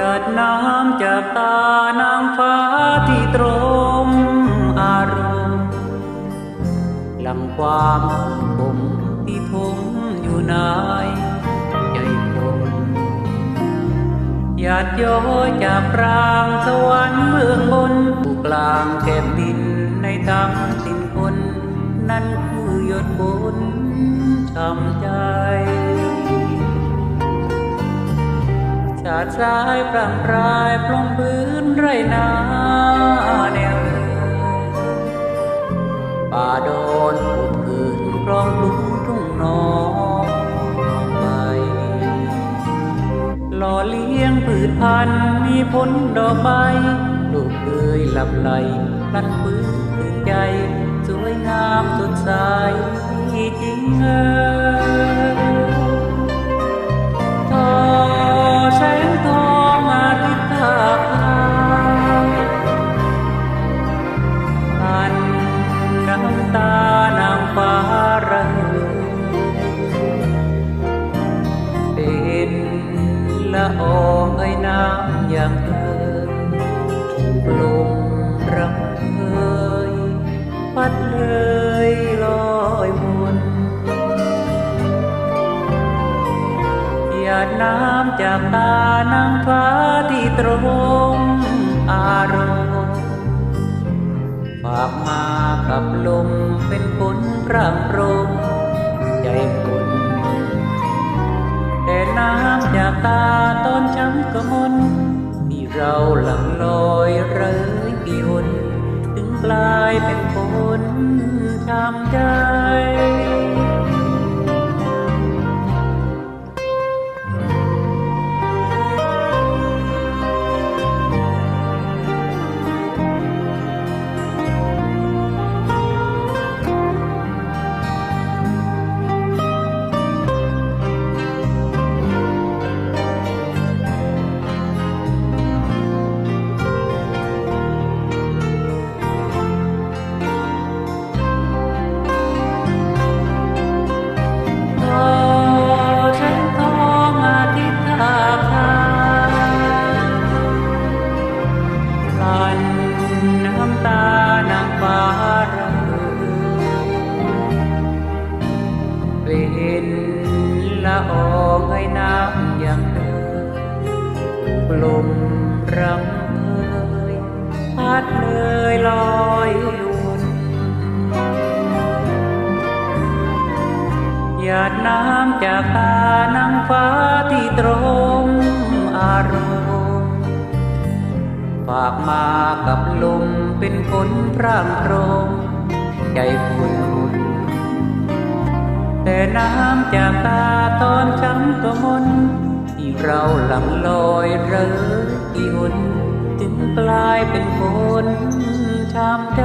หยาดน้ำจากตานางฟ้าที่ตรงอารมณ์หลังความคมที่ทมอยู่ในใจคนหยาดย้อยจากปรางสวรรค์เมืองบนผู้กลางแก้มดินในทั้งสิ้นคน นั่นคือหยดบนช้ำใจ ชาติชายพรำพรายปลงพื้นไรนาแนวป่าโดนผุดคืนครองลุมทุ่งนองไปหล่อเลี้ยงพืชพันธุ์มีผลดอกใบลูกเคยหลับไหลพลันฟื้นคืนใจ สวยงามสดใสจริงเออ ละอองเอ้ยน้ำอย่างเธอปลุงรักเอยพัดเลยลอยวนหยาดน้ำจากตานางฟ้าที่ตรงอารมณ์ฝากมากับลมเป็นฝนพร่ำโปรมใจคนแต่น้ำจากตา กมลนที่เราหลังลอยเรยกี่หนถึงกลายเป็นคนทำใจ รำเอยพัดเลยลอยวนหยาดน้ำจากตานางฟ้าที่ตรงอารมณ์ฝากมากับลมเป็นฝนพร่างโพรงใจฝุ่นหุ่นแต่น้ำจากตาตอนช้ำตัวมนที่เราหลังลอยเรือ กี่หนจึงกลายเป็นคนช้ำใจ